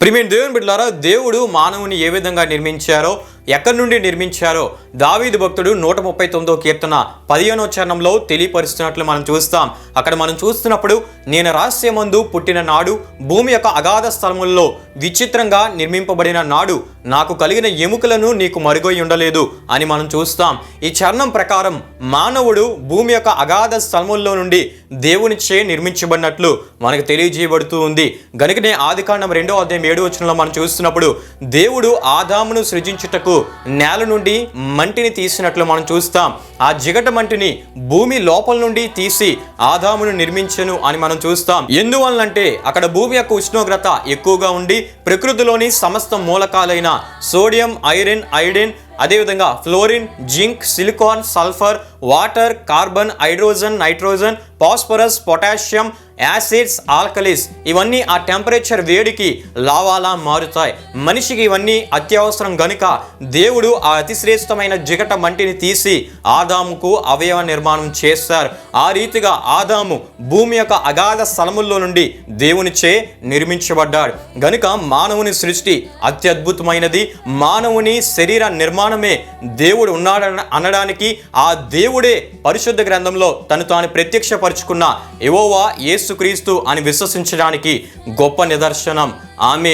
ప్రిమిన్ దేవుని బిడ్డలారా దేవుడు మానవుని ఏ విధంగా నిర్మించారో ఎక్కడి నుండి నిర్మించారో దావీదు భక్తుడు నూట ముప్పై తొమ్మిదో కీర్తన పదిహేనో చరణంలో తెలియపరుస్తున్నట్లు మనం చూస్తాం. అక్కడ మనం చూస్తున్నప్పుడు నేను రహస్యమందు పుట్టిన నాడు భూమి యొక్క అగాధ స్థలముల్లో విచిత్రంగా నిర్మింపబడిన నాడు నాకు కలిగిన ఎముకలను నీకు మరుగై ఉండలేదు అని మనం చూస్తాం. ఈ చరణం ప్రకారం మానవుడు భూమి యొక్క అగాధ స్థలముల్లో నుండి దేవునిచే నిర్మించబడినట్లు మనకు తెలియజేయబడుతూ ఉంది. గనుకనే ఆదికాండం రెండో అధ్యాయం ఏడు వచనంలో మనం చూస్తున్నప్పుడు దేవుడు ఆదామును సృజించుటకు నేల నుండి మంటిని తీసినట్లు మనం చూస్తాం. ఆ జిగట మంటిని భూమి లోపల నుండి తీసి ఆదామును నిర్మించను అని మనం చూస్తాం. ఎందువల్లంటే అక్కడ భూమి యొక్క ఉష్ణోగ్రత ఎక్కువగా ఉండి ప్రకృతిలోని సమస్త మూలకాలైన సోడియం ఐరన్ ఐడిన్ అదేవిధంగా fluorine zinc silicon sulphur water carbon hydrogen nitrogen phosphorus potassium acids alkalis. ఇవన్నీ ఆ టెంపరేచర్ వేడికి లావాలా మారుతాయి. మనిషికి ఇవన్నీ అత్యవసరం గనుక దేవుడు ఆ అతిశ్రేష్టమైన జిగట మంటిని తీసి ఆదాముకు అవయవ నిర్మాణం చేస్తారు. ఆ రీతిగా ఆదాము భూమి యొక్క అగాధ స్థలముల్లో నుండి దేవునిచే నిర్మించబడ్డాడు. గనుక మానవుని సృష్టి అత్యద్భుతమైనది. మానవుని శరీర నిర్మాణమే దేవుడు ఉన్నాడని అనడానికి ఆ దేవుడే పరిశుద్ధ గ్రంథంలో తను తాను ప్రత్యక్షపరుచుకున్న ఎవోవా యేసుక్రీస్తు అని విశ్వసించడానికి గొప్ప నిదర్శనం. ఆమె